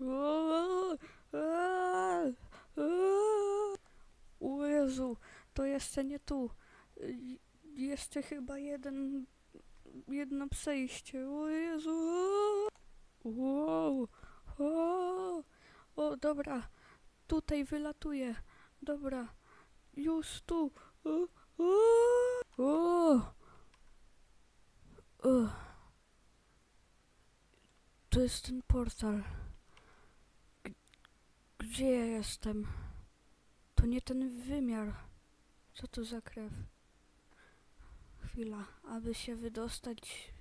O, Jezu, to jeszcze nie tu. Y, Jeszcze chyba jeden, jedno przejście. O Jezu. Wow. O, o, dobra. Tutaj wylatuję. Dobra. Już tu. O, o. O. To jest ten portal. Gdzie ja jestem? To nie ten wymiar. Co to za krew? Chwila. Aby się wydostać,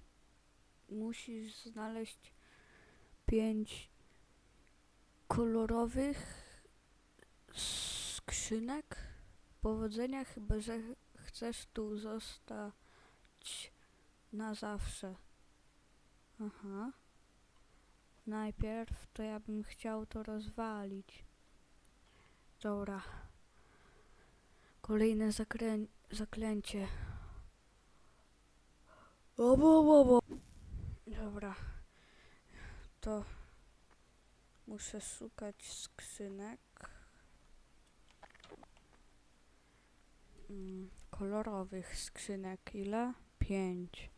musisz znaleźć pięć kolorowych skrzynek. Powodzenia, chyba że chcesz tu zostać na zawsze. Aha. Najpierw to ja bym chciał to rozwalić. Dobra. Kolejne zakrę- zaklęcie. Obo, obo. Dobra. To muszę szukać skrzynek. Mm, kolorowych skrzynek. Ile? Pięć.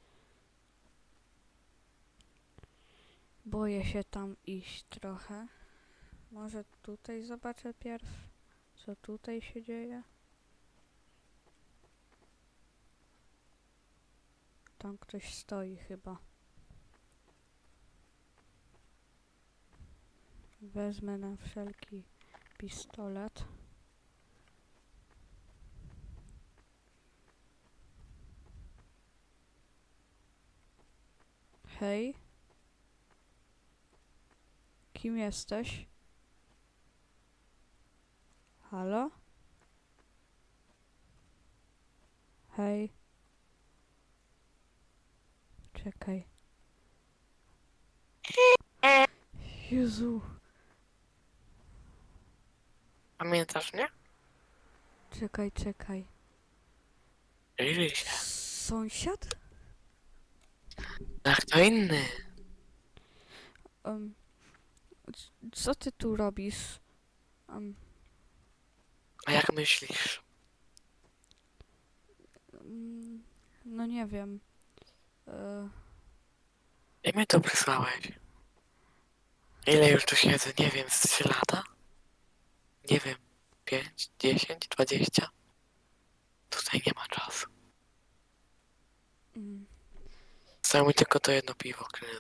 Boję się tam iść trochę. Może tutaj zobaczę pierw, co tutaj się dzieje. Tam ktoś stoi chyba. Wezmę na wszelki pistolet. Hej. Kim jesteś? Halo? Hej. Czekaj. Jezu. Pamiętasz mnie? Czekaj, czekaj. Sąsiad? Ach, to inny. Um, co ty tu robisz? Um, A jak myślisz? mm, no nie wiem. E, I mnie tu przysłałeś. Ile już tu siedzę? Nie wiem, z 3 lata? Nie wiem. 5, 10, 20? Tutaj nie ma czasu. mm, Zostało mi tylko to jedno piwo, które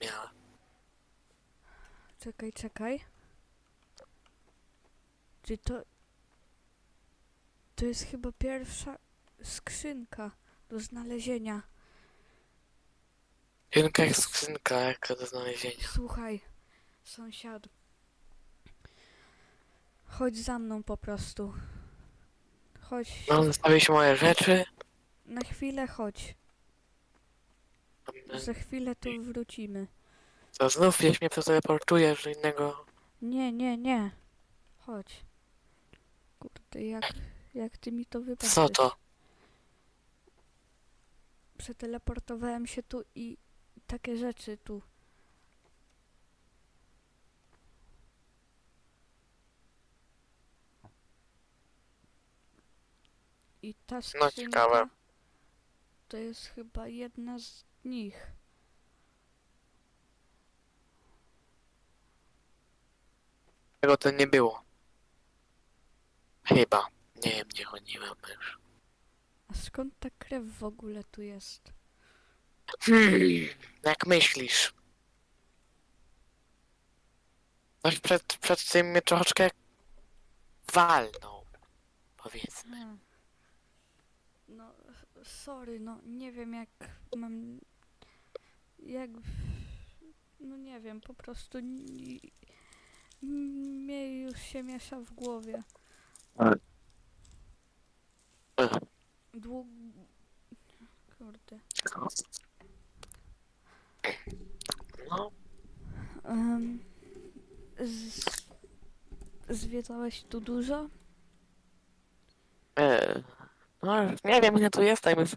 miałem. Czekaj, czekaj. Czy to... To jest chyba pierwsza skrzynka do znalezienia. Jak skrzynka, jaka do znalezienia. Słuchaj, sąsiad. Chodź za mną po prostu. Chodź. Mam zostawić moje rzeczy. Na chwilę chodź. Za chwilę tu wrócimy. To znów gdzieś mnie przeteleportujesz do innego... Nie, nie, nie. Chodź. Kurde, jak, jak ty mi to wybaczysz? Co to? Przeteleportowałem się tu i takie rzeczy tu. I ta skrzynka ciekawe. to jest chyba jedna z nich. Tego to nie było. Chyba. Nie wiem, gdzie chodziłem już. A skąd ta krew w ogóle tu jest? Hmm, jak myślisz? Ktoś przed, przed tym mnie troszeczkę walnął. Powiedzmy. Hmm. No, sorry, no nie wiem jak mam. Jak. No nie wiem, po prostu. ni- Mnie już się miesza w głowie. Dług. Kurde. Um, z... Zwiedzałeś tu dużo? e, no nie wiem ile tu jestem już.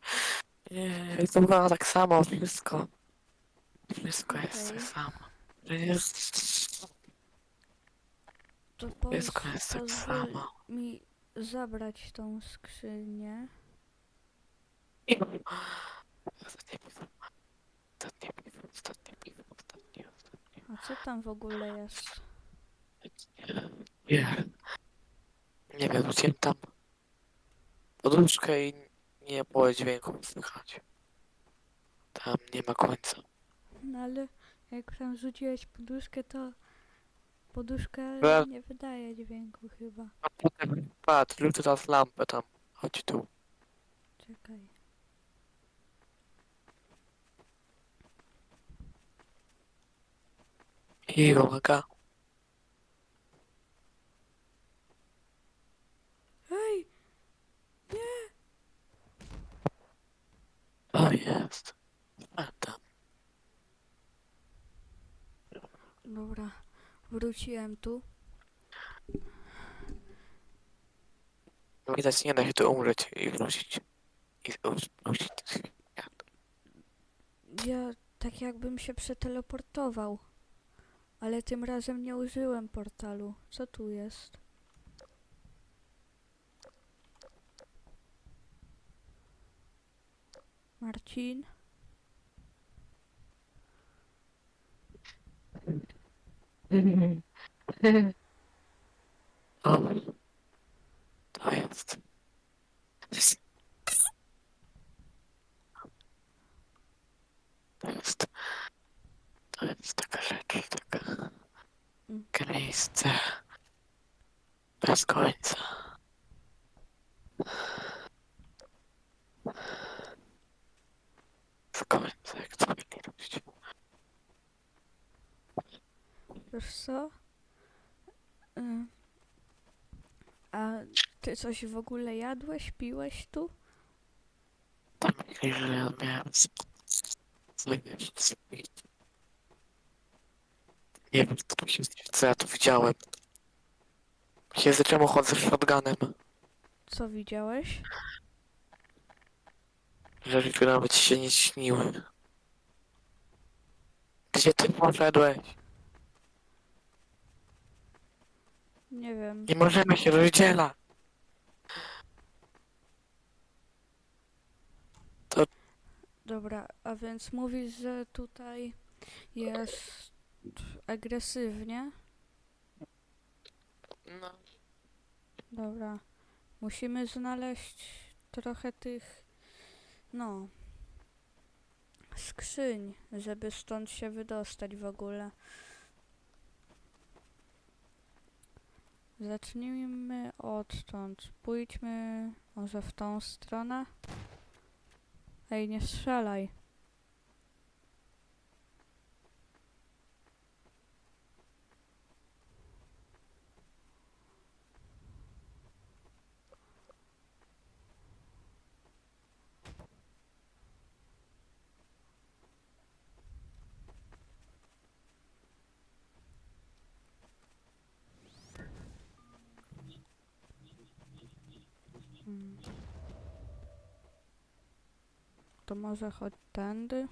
E, to wygląda tak samo, wszystko. Wszystko jest Okej. tak samo. Jest... To Jest poz, koniec tak pozwól samo. mi zabrać tą skrzynię. Ostatnie piwo. Ostatnie piwo, ostatnie piwo, ostatnie, ostatnie. A co tam w ogóle jest? Nie. Nie wiem, wróciłem tam poduszkę i nie było dźwięku słychać. Tam nie ma końca. No ale jak tam rzuciłeś poduszkę, to poduszka Be- nie wydaje dźwięku chyba. A potem patrz, rzucę teraz lampę tam. Chodź tu. Czekaj. I uwaga. Ej! To jest. A tam. Dobra, wróciłem tu. Widać, nie da się tu umrzeć i wrócić. I wrócić. Ja tak jakbym się przeteleportował. Ale tym razem nie użyłem portalu. Co tu jest? Marcin? O. To jest. To jest. To jest taka rzecz, taka. Mm. Miejsce. Bez końca. Bez końca, jak to ludzie. Wiesz co? Y, A ty coś w ogóle jadłeś, piłeś tu? Tam ja miałem. Nie wiem, co ja tu widziałem. Się czemu chodzę z shotgunem, Co widziałeś? że które nawet ci się nie śniły. Gdzie ty poszedłeś? Nie wiem. Nie możemy się rozdzielać. Dobra, a więc mówisz, że tutaj jest agresywnie? No. Dobra. Musimy znaleźć trochę tych, no, skrzyń, żeby stąd się wydostać w ogóle. Zacznijmy odtąd. Pójdźmy może w tą stronę. Ej, nie strzelaj. Mm. To może chodź tędy?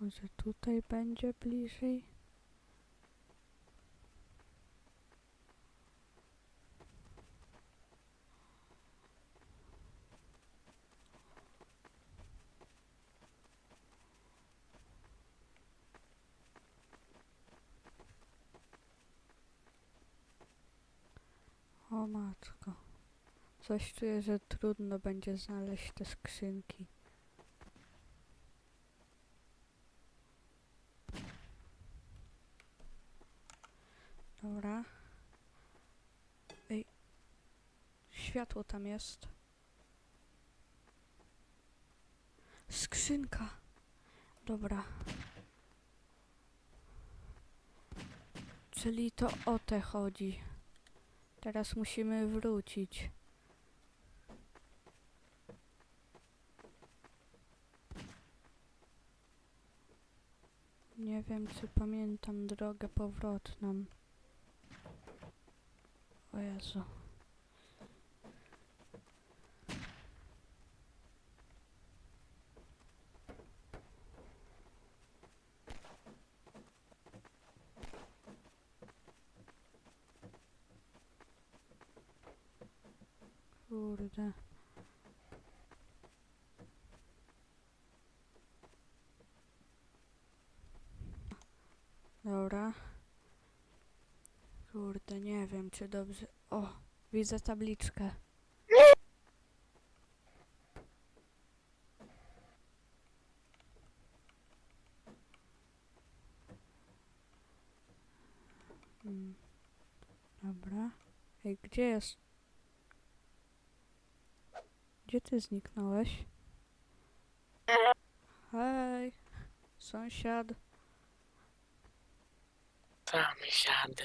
Może tutaj będzie bliżej? O matko. Coś czuję, że trudno będzie znaleźć te skrzynki. Dobra. Ej. Światło tam jest. Skrzynka. Dobra. Czyli to o te chodzi. Teraz musimy wrócić. wiem, czy pamiętam drogę powrotną. O Jezu. Kurde. Kurde, nie wiem, czy dobrze. O, widzę tabliczkę. Mm. Dobra. Ej, gdzie jest? Gdzie ty zniknąłeś? Hej, sąsiad. Tam siadę.